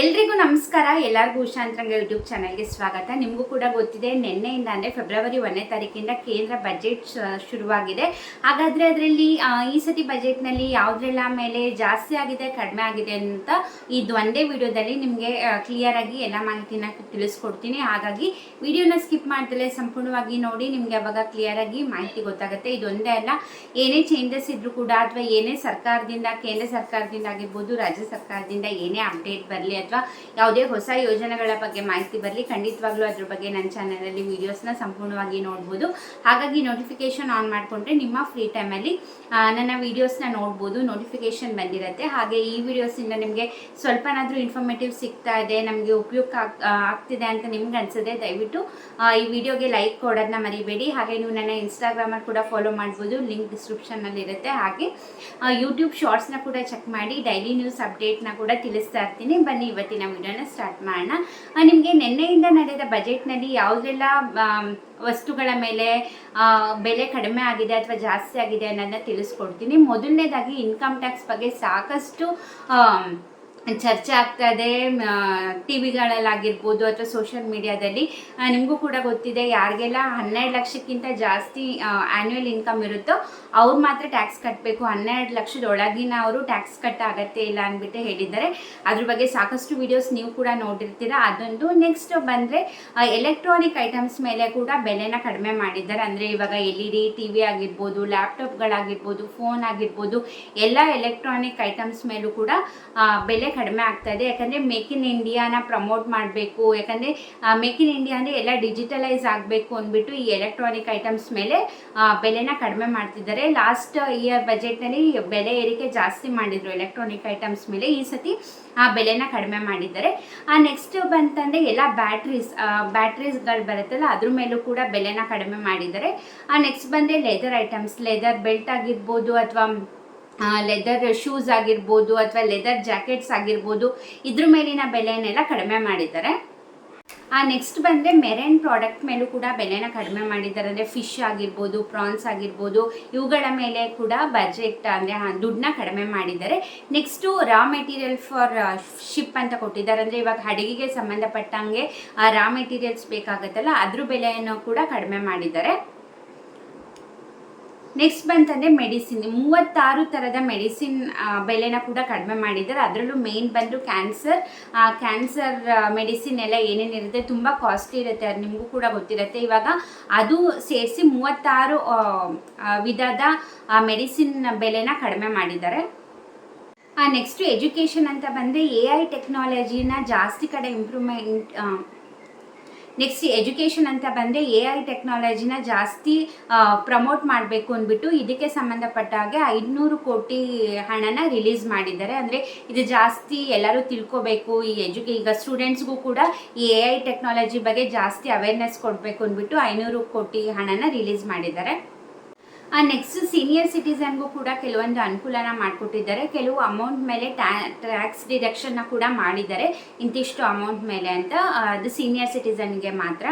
ಎಲ್ರಿಗೂ ನಮಸ್ಕಾರ. ಎಲ್ಲರಿಗೂ ಉಷಾಂತರಂಗ ಯೂಟ್ಯೂಬ್ ಚಾನಲ್ಗೆ ಸ್ವಾಗತ. ನಿಮಗೂ ಕೂಡ ಗೊತ್ತಿದೆ, ನಿನ್ನೆಯಿಂದ ಅಂದರೆ ಫೆಬ್ರವರಿ ಒಂದನೇ ತಾರೀಕಿಂದ ಕೇಂದ್ರ ಬಜೆಟ್ ಶುರುವಾಗಿದೆ. ಹಾಗಾದರೆ ಅದರಲ್ಲಿ ಈ ಸತಿ ಬಜೆಟ್ನಲ್ಲಿ ಯಾವುದ್ರೆಲ್ಲ ಮೇಲೆ ಜಾಸ್ತಿ ಆಗಿದೆ, ಕಡಿಮೆ ಆಗಿದೆ ಅಂತ ಇದು ಒಂದೇ ವಿಡಿಯೋದಲ್ಲಿ ನಿಮಗೆ ಕ್ಲಿಯರ್ ಆಗಿ ಎಲ್ಲ ಮಾಹಿತಿನ ತಿಳಿಸ್ಕೊಡ್ತೀನಿ. ಹಾಗಾಗಿ ವಿಡಿಯೋನ ಸ್ಕಿಪ್ ಮಾಡ್ದಲೇ ಸಂಪೂರ್ಣವಾಗಿ ನೋಡಿ, ನಿಮಗೆ ಅವಾಗ ಕ್ಲಿಯರ್ ಆಗಿ ಮಾಹಿತಿ ಗೊತ್ತಾಗುತ್ತೆ. ಇದೊಂದೇ ಅಲ್ಲ, ಏನೇ ಚೇಂಜಸ್ ಇದ್ರೂ ಕೂಡ ಅಥವಾ ಏನೇ ಸರ್ಕಾರದಿಂದ, ಕೇಂದ್ರ ಸರ್ಕಾರದಿಂದ ಆಗಿರ್ಬೋದು, ರಾಜ್ಯ ಸರ್ಕಾರದಿಂದ ಏನೇ ಅಪ್ಡೇಟ್ ಬರಲಿ ಅಥವಾ ಯಾವುದೇ ಹೊಸ ಯೋಜನೆಗಳ ಬಗ್ಗೆ ಮಾಹಿತಿ ಬರಲಿ, ಖಂಡಿತವಾಗ್ಲೂ ಅದ್ರ ಬಗ್ಗೆ ನನ್ನ ಚಾನಲಲ್ಲಿ ವೀಡಿಯೋಸ್ನ ಸಂಪೂರ್ಣವಾಗಿ ನೋಡ್ಬೋದು. ಹಾಗಾಗಿ ನೋಟಿಫಿಕೇಶನ್ ಆನ್ ಮಾಡಿಕೊಂಡ್ರೆ ನಿಮ್ಮ ಫ್ರೀ ಟೈಮಲ್ಲಿ ನನ್ನ ವೀಡಿಯೋಸ್ನ ನೋಡ್ಬೋದು ನೋಟಿಫಿಕೇಶನ್ ಬಂದಿರುತ್ತೆ. ಹಾಗೆ ಈ ವಿಡಿಯೋಸಿಂದ ನಿಮಗೆ ಸ್ವಲ್ಪನಾದರೂ ಇನ್ಫಾರ್ಮೇಟಿವ್ ಸಿಗ್ತಾ ಇದೆ, ನಮಗೆ ಉಪಯುಕ್ತ ಆಗ್- ಆಗ್ತಿದೆ ಅಂತ ನಿಮ್ಗೆ ಅನ್ಸುತ್ತೆ ದಯವಿಟ್ಟು ಈ ವಿಡಿಯೋಗೆ ಲೈಕ್ ಕೊಡೋದನ್ನ ಮರಿಬೇಡಿ. ಹಾಗೆ ನೀವು ನನ್ನ ಇನ್ಸ್ಟಾಗ್ರಾಮಲ್ಲಿ ಕೂಡ ಫಾಲೋ ಮಾಡ್ಬೋದು ಲಿಂಕ್ ಡಿಸ್ಕ್ರಿಪ್ಷನಲ್ಲಿ ಇರುತ್ತೆ. ಹಾಗೆ ಯೂಟ್ಯೂಬ್ ಶಾರ್ಟ್ಸ್ನ ಕೂಡ ಚೆಕ್ ಮಾಡಿ ಡೈಲಿ ನ್ಯೂಸ್ ಅಪ್ಡೇಟ್ನ ಕೂಡ ತಿಳಿಸ್ತಾ ಇರ್ತೀನಿ. ಬನ್ನಿ. ಇವತ್ತಿನ ವಿಡಿಯೋನ ಸ್ಟಾರ್ಟ್ ಮಾಡೋಣ. ನಿಮಗೆ ನಿನ್ನೆಯಿಂದ ನಡೆದ ಬಜೆಟ್ನಲ್ಲಿ ಯಾವುದೆಲ್ಲ ವಸ್ತುಗಳ ಮೇಲೆ ಬೆಲೆ ಕಡಿಮೆ ಆಗಿದೆ ಅಥವಾ ಜಾಸ್ತಿ ಆಗಿದೆ ಅನ್ನೋದನ್ನ ತಿಳಿಸ್ಕೊಡ್ತೀನಿ. ಮೊದಲನೇದಾಗಿ ಇನ್ಕಮ್ ಟ್ಯಾಕ್ಸ್ ಬಗ್ಗೆ ಸಾಕಷ್ಟು ಚರ್ಚೆ ಆಗ್ತಾ ಇದೆ ಟಿ ವಿಗಳಲ್ಲಾಗಿರ್ಬೋದು ಅಥವಾ ಸೋಷಿಯಲ್ ಮೀಡಿಯಾದಲ್ಲಿ ನಿಮಗೂ ಕೂಡ ಗೊತ್ತಿದೆ, ಯಾರಿಗೆಲ್ಲ ಹನ್ನೆರಡು ಲಕ್ಷಕ್ಕಿಂತ ಜಾಸ್ತಿ ಆ್ಯನ್ಯುವಲ್ ಇನ್ಕಮ್ ಇರುತ್ತೋ ಅವ್ರು ಮಾತ್ರ ಟ್ಯಾಕ್ಸ್ ಕಟ್ಟಬೇಕು ಹನ್ನೆರಡು ಲಕ್ಷದ ಒಳಗಿನ ಅವರು ಟ್ಯಾಕ್ಸ್ ಕಟ್ಟ ಅಗತ್ಯ ಇಲ್ಲ ಅಂದ್ಬಿಟ್ಟು ಹೇಳಿದ್ದಾರೆ. ಅದ್ರ ಬಗ್ಗೆ ಸಾಕಷ್ಟು ವಿಡಿಯೋಸ್ ನೀವು ಕೂಡ ನೋಡಿರ್ತೀರ. ಅದೊಂದು ನೆಕ್ಸ್ಟ್ ಬಂದರೆ ಎಲೆಕ್ಟ್ರಾನಿಕ್ ಐಟಮ್ಸ್ ಮೇಲೆ ಕೂಡ ಬೆಲೆನ ಕಡಿಮೆ ಮಾಡಿದ್ದಾರೆ. ಅಂದರೆ ಇವಾಗ L E D T V ಆಗಿರ್ಬೋದು ಲ್ಯಾಪ್ಟಾಪ್ಗಳಾಗಿರ್ಬೋದು ಫೋನ್ ಆಗಿರ್ಬೋದು, ಎಲ್ಲ ಎಲೆಕ್ಟ್ರಾನಿಕ್ ಐಟಮ್ಸ್ ಮೇಲೂ ಕೂಡ ಬೆಲೆ ಕಡಿಮೆ ಆಗ್ತಾ ಇದೆ. ಯಾಕಂದರೆ ಮೇಕ್ ಇನ್ ಇಂಡಿಯಾನ ಪ್ರಮೋಟ್ ಮಾಡಬೇಕು. ಯಾಕಂದರೆ ಮೇಕ್ ಇನ್ ಇಂಡಿಯಾ ಅಂದರೆ ಎಲ್ಲ ಡಿಜಿಟಲೈಸ್ ಆಗಬೇಕು ಅಂದ್ಬಿಟ್ಟು ಈ ಎಲೆಕ್ಟ್ರಾನಿಕ್ ಐಟಮ್ಸ್ ಮೇಲೆ ಬೆಲೆನ ಕಡಿಮೆ ಮಾಡ್ತಿದ್ದಾರೆ. ಲಾಸ್ಟ್ ಇಯರ್ ಬಜೆಟ್ನಲ್ಲಿ ಬೆಲೆ ಏರಿಕೆ ಜಾಸ್ತಿ ಮಾಡಿದರು ಎಲೆಕ್ಟ್ರಾನಿಕ್ ಐಟಮ್ಸ್ ಮೇಲೆ. ಈ ಸತಿ, ಆ, ಬೆಲೆನ ಕಡಿಮೆ ಮಾಡಿದ್ದಾರೆ. ಆ ನೆಕ್ಸ್ಟ್ ಬಂತಂದರೆ ಎಲ್ಲ ಬ್ಯಾಟ್ರೀಸ್ ಬ್ಯಾಟ್ರೀಸ್ಗಳು ಬರುತ್ತಲ್ಲ, ಅದ್ರ ಮೇಲೂ ಕೂಡ ಬೆಲೆನ ಕಡಿಮೆ ಮಾಡಿದ್ದಾರೆ. ಆ ನೆಕ್ಸ್ಟ್ ಬಂದರೆ ಲೆದರ್ ಐಟಮ್ಸ್ ಲೆದರ್ ಬೆಲ್ಟ್ ಆಗಿರ್ಬೋದು ಅಥವಾ ಲೆದರ್ ಶೂಸ್ ಆಗಿರ್ಬೋದು ಅಥವಾ ಲೆದರ್ ಜಾಕೆಟ್ಸ್ ಆಗಿರ್ಬೋದು, ಇದ್ರ ಮೇಲಿನ ಬೆಲೆಯನ್ನೆಲ್ಲ ಕಡಿಮೆ ಮಾಡಿದ್ದಾರೆ. ಆ ನೆಕ್ಸ್ಟ್ ಬಂದರೆ ಮೆರೈನ್ ಪ್ರಾಡಕ್ಟ್ ಮೇಲೂ ಕೂಡ ಬೆಲೆನ ಕಡಿಮೆ ಮಾಡಿದ್ದಾರೆ. ಅಂದರೆ ಫಿಶ್ ಆಗಿರ್ಬೋದು ಪ್ರಾನ್ಸ್ ಆಗಿರ್ಬೋದು, ಇವುಗಳ ಮೇಲೆ ಕೂಡ ಬಜೆಟ್ ಅಂದರೆ ದುಡ್ಡನ್ನ ಕಡಿಮೆ ಮಾಡಿದ್ದಾರೆ. Next raw material for ship ಅಂತ ಕೊಟ್ಟಿದ್ದಾರೆ. ಅಂದರೆ ಇವಾಗ ಅಡಿಗೆಗೆ ಸಂಬಂಧಪಟ್ಟಂಗೆ ರಾ ಮೆಟೀರಿಯಲ್ಸ್ ಬೇಕಾಗುತ್ತಲ್ಲ, ಅದ್ರ ಬೆಲೆಯನ್ನು ಕೂಡ ಕಡಿಮೆ ಮಾಡಿದ್ದಾರೆ. ನೆಕ್ಸ್ಟ್ ಬಂತಂದರೆ ಮೆಡಿಸಿನ್ ಮೂವತ್ತಾರು ಥರದ ಮೆಡಿಸಿನ್ ಬೆಲೆನ ಕೂಡ ಕಡಿಮೆ ಮಾಡಿದ್ದಾರೆ. ಅದರಲ್ಲೂ ಮೇನ್ ಬಂದು ಕ್ಯಾನ್ಸರ್ ಕ್ಯಾನ್ಸರ್ ಮೆಡಿಸಿನ್ ಎಲ್ಲ ಏನೇನಿರುತ್ತೆ, ತುಂಬ ಕಾಸ್ಟ್ಲಿ ಇರುತ್ತೆ, ಅದು ನಿಮಗೂ ಕೂಡ ಗೊತ್ತಿರುತ್ತೆ. ಇವಾಗ ಅದು ಸೇರಿಸಿ ಮೂವತ್ತಾರು ವಿಧದ ಮೆಡಿಸಿನ್ ಬೆಲೆನ ಕಡಿಮೆ ಮಾಡಿದ್ದಾರೆ. ನೆಕ್ಸ್ಟು ಎಜುಕೇಷನ್ ಅಂತ ಬಂದರೆ ಎ ಐ ಟೆಕ್ನಾಲಜಿನ ಜಾಸ್ತಿ ಕಡೆ ಇಂಪ್ರೂವ್ಮೆಂಟ್ ನೆಕ್ಸ್ಟ್ ಎಜುಕೇಷನ್ ಅಂತ ಬಂದರೆ ಎ ಐ ಟೆಕ್ನಾಲಜಿನ ಜಾಸ್ತಿ ಪ್ರಮೋಟ್ ಮಾಡಬೇಕು ಅಂದ್ಬಿಟ್ಟು ಇದಕ್ಕೆ ಸಂಬಂಧಪಟ್ಟ ಹಾಗೆ ಐದುನೂರು ಕೋಟಿ ಹಣನ ರಿಲೀಸ್ ಮಾಡಿದ್ದಾರೆ. ಅಂದರೆ ಇದು ಜಾಸ್ತಿ ಎಲ್ಲರೂ ತಿಳ್ಕೊಬೇಕು. ಈ ಎಜುಕೇ ಈಗ ಸ್ಟೂಡೆಂಟ್ಸ್ಗೂ ಕೂಡ ಈ ಎ ಐ ಟೆಕ್ನಾಲಜಿ ಬಗ್ಗೆ ಜಾಸ್ತಿ ಅವೇರ್ನೆಸ್ ಕೊಡಬೇಕು ಅಂದ್ಬಿಟ್ಟು ಐನೂರು ಕೋಟಿ ಹಣನ ರಿಲೀಸ್ ಮಾಡಿದ್ದಾರೆ. ನೆಕ್ಸ್ಟ್ ಸೀನಿಯರ್ ಸಿಟಿಸನ್ಗೂ ಕೂಡ ಕೆಲವೊಂದು ಅನುಕೂಲನ ಮಾಡಿಕೊಟ್ಟಿದ್ದಾರೆ. ಕೆಲವು ಅಮೌಂಟ್ ಮೇಲೆ ಟ್ಯಾ ಟ್ಯಾಕ್ಸ್ ಡಿಡಕ್ಷನ್ನ ಕೂಡ ಮಾಡಿದ್ದಾರೆ. ಇಂತಿಷ್ಟು ಅಮೌಂಟ್ ಮೇಲೆ ಅಂತ ಅದು ಸೀನಿಯರ್ ಸಿಟಿಸನ್ಗೆ ಮಾತ್ರ.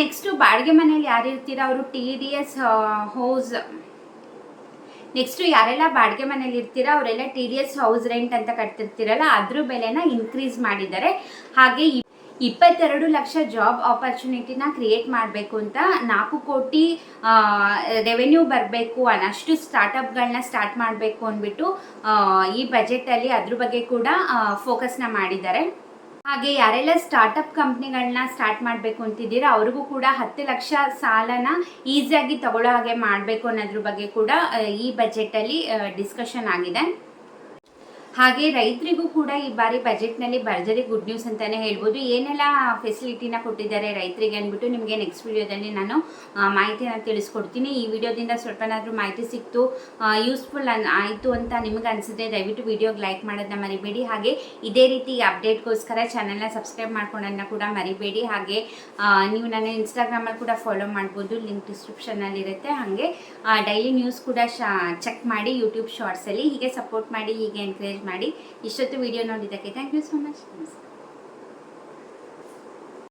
ನೆಕ್ಸ್ಟು ಬಾಡಿಗೆ ಮನೇಲಿ ಯಾರು ಇರ್ತೀರ? ಅವರು T D S house next ಯಾರೆಲ್ಲ ಬಾಡಿಗೆ ಮನೇಲಿ ಇರ್ತೀರಾ? ಅವರೆಲ್ಲ T D S house rent ಅಂತ ಕಟ್ತಿರ್ತೀರಲ್ಲ, ಅದ್ರ ಬೆಲೆನ ಇನ್ಕ್ರೀಸ್ ಮಾಡಿದ್ದಾರೆ. ಹಾಗೆ ಇಪ್ಪತ್ತೆರಡು ಲಕ್ಷ ಜಾಬ್ ಆಪರ್ಚುನಿಟಿನ ಕ್ರಿಯೇಟ್ ಮಾಡಬೇಕು ಅಂತ ನಾಲ್ಕು ಕೋಟಿ ರೆವೆನ್ಯೂ ಬರಬೇಕು ಅನ್ನಷ್ಟು ಸ್ಟಾರ್ಟಪ್ಗಳನ್ನ ಸ್ಟಾರ್ಟ್ ಮಾಡಬೇಕು ಅಂದ್ಬಿಟ್ಟು ಈ ಬಜೆಟಲ್ಲಿ ಅದ್ರ ಬಗ್ಗೆ ಕೂಡ ಫೋಕಸ್ನ ಮಾಡಿದ್ದಾರೆ. ಹಾಗೆ ಯಾರೆಲ್ಲ ಸ್ಟಾರ್ಟಪ್ ಕಂಪ್ನಿಗಳನ್ನ ಸ್ಟಾರ್ಟ್ ಮಾಡಬೇಕು ಅಂತಿದ್ದೀರಾ, ಅವ್ರಿಗೂ ಕೂಡ ಹತ್ತು ಲಕ್ಷ ಸಾಲನ ಈಸಿಯಾಗಿ ತಗೊಳ್ಳೋ ಹಾಗೆ ಮಾಡಬೇಕು ಅನ್ನೋದ್ರ ಬಗ್ಗೆ ಕೂಡ ಈ ಬಜೆಟಲ್ಲಿ ಡಿಸ್ಕಷನ್ ಆಗಿದೆ. ಹಾಗೆ ರೈತರಿಗೂ ಕೂಡ ಈ ಬಾರಿ ಬಜೆಟ್ನಲ್ಲಿ ಭರ್ಜರಿ ಗುಡ್ ನ್ಯೂಸ್ ಅಂತಲೇ ಹೇಳ್ಬೋದು. ಏನೆಲ್ಲ ಫೆಸಿಲಿಟಿನ ಕೊಟ್ಟಿದ್ದಾರೆ ರೈತರಿಗೆ ಅಂದ್ಬಿಟ್ಟು ನಿಮಗೆ ನೆಕ್ಸ್ಟ್ ವಿಡಿಯೋದಲ್ಲಿ ನಾನು ಮಾಹಿತಿನ ತಿಳಿಸ್ಕೊಡ್ತೀನಿ. ಈ ವಿಡಿಯೋದಿಂದ ಸ್ವಲ್ಪನಾದರೂ ಮಾಹಿತಿ ಸಿಕ್ತು ಯೂಸ್ಫುಲ್ ಅನ್, ಆಯಿತು ಅಂತ ನಿಮಗೆ ಅನಿಸಿದ್ರೆ ದಯವಿಟ್ಟು ವಿಡಿಯೋಗೆ ಲೈಕ್ ಮಾಡೋದನ್ನ ಮರಿಬೇಡಿ. ಹಾಗೆ ಇದೇ ರೀತಿ ಅಪ್ಡೇಟ್ಗೋಸ್ಕರ ಚಾನಲ್ನ ಸಬ್ಸ್ಕ್ರೈಬ್ ಮಾಡ್ಕೊಳ್ಳೋದನ್ನ ಕೂಡ ಮರಿಬೇಡಿ. ಹಾಗೆ ನೀವು ನನ್ನ ಇನ್ಸ್ಟಾಗ್ರಾಮಲ್ಲಿ ಕೂಡ ಫಾಲೋ ಮಾಡ್ಬೋದು. ಲಿಂಕ್ ಡಿಸ್ಕ್ರಿಪ್ಷನ್ನಲ್ಲಿರುತ್ತೆ ಹಾಗೆ ಡೈಲಿ ನ್ಯೂಸ್ ಕೂಡ ಚೆಕ್ ಮಾಡಿ ಯೂಟ್ಯೂಬ್ ಶಾರ್ಟ್ಸಲ್ಲಿ ಹೀಗೆ ಸಪೋರ್ಟ್ ಮಾಡಿ ಹೀಗೆ ಎನ್ಕರೇಜ್ ಮಾಡಿ. ಇಷ್ಟೊತ್ತು ವಿಡಿಯೋ ನೋಡಿದ್ದಕ್ಕೆ ಥ್ಯಾಂಕ್ ಯು ಸೊ ಮಚ್ ನಮಸ್ಕಾರ.